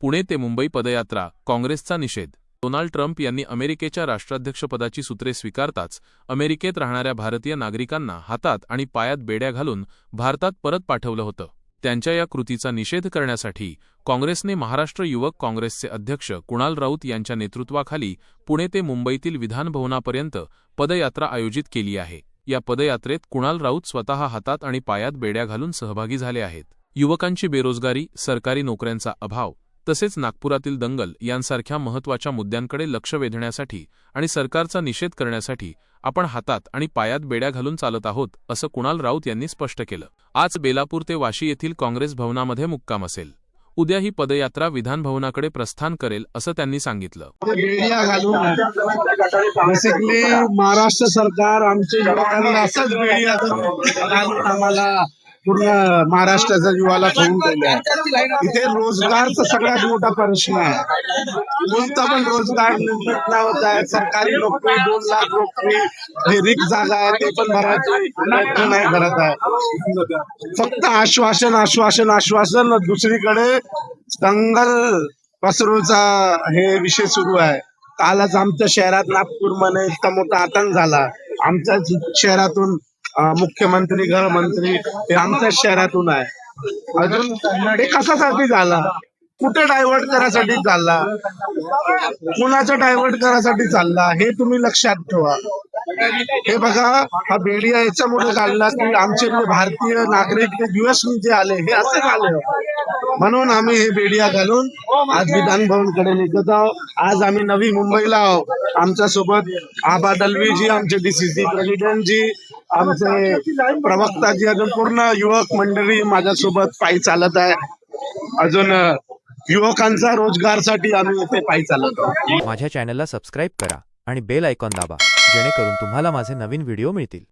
पुणे ते मुंबई पदयात्रा काँग्रेसचा निषेध. डोनाल्ड ट्रम्प यांनी अमेरिकेच्या राष्ट्राध्यक्षपदाची सूत्रे स्वीकारताच अमेरिकेत राहणाऱ्या भारतीय नागरिकांना हातात आणि पायात बेड्या घालून भारतात परत पाठवलं होतं. त्यांच्या या कृतीचा निषेध करण्यासाठी काँग्रेसने महाराष्ट्र युवक काँग्रेसचे अध्यक्ष कुणाल राऊत यांच्या नेतृत्वाखाली पुणे ते मुंबईतील विधानभवनापर्यंत पदयात्रा आयोजित केली आहे. या पदयात्रेत कुणाल राऊत स्वतः हातात आणि पायात बेड्या घालून सहभागी झाले आहेत. युवकांची बेरोजगारी सरकारी नोकऱ्यांचा अभाव तसेच नागपुरातील दंगल यांसारख्या महत्त्वाच्या मुद्द्यांकडे लक्ष वेधण्यासाठी आणि सरकारचा निषेध करण्यासाठी आपण हातात आणि पायात बेड्या घालून चालत आहोत असं कुणाल राऊत यांनी स्पष्ट केलं. आज बेलापूर ते वाशी येथील काँग्रेस भवनामध्ये मुक्काम असेल. उद्या ही पदयात्रा विधानभवनाकडे प्रस्थान करेल असं त्यांनी सांगितलं. घालून. महाराष्ट्र सरकार आमच्या असंच बेडिया घालून आम्हाला पूर्ण महाराष्ट्राच्या युवाला ठेवून ठेवले आहे इथे रोजगारचा सगळ्यात मोठा प्रश्न आहे. कोणता पण रोजगार निर्मित होत आहे सरकारी नोकरी दोन लाख नोकरी जे रिक्त जागा आहे ते पण भरायचे नाही भरत आहे. फक्त आश्वासन आश्वासन आश्वासन दुसरीकडे दंगल पसरूचा हे विषय सुरू आहे. कालच आमच्या शहरात नागपूरमध्ये इतका मोठा आतंक झाला. आमच्या शहरातून मुख्यमंत्री गृहमंत्री हे आमच्याच शहरातून आहे. अजून हे कशासाठी झाला? कुठे डायव्हर्ट करायसाठी चालला? कुणाचं डायव्हर्ट करायसाठी चालला? हे तुम्ही लक्षात ठेवा. हे बघा हा बेडिया याच्यामुळे काढला की आमचे जे भारतीय नागरिक ते दिवस जे आले हे असे आले म्हणून आम्ही हे बेडिया घालून आज विधानभवनकडे निघत आहोत. आज आम्ही नवी मुंबईला आहोत. आमच्यासोबत आबा दलवीजी आमचे डीसीसी प्रेसिडेंट जी आमचे प्रवक्ता जी अजून पूर्ण युवक मंडळी माझ्यासोबत पायी चालत आहे. अजून युवकांचा रोजगारसाठी आम्ही इथे पायी चालत आहोत. माझ्या चॅनलला सबस्क्राईब करा आणि बेल आयकॉन दाबा जेणेकरून तुम्हाला माझे नवीन व्हिडिओ मिळतील.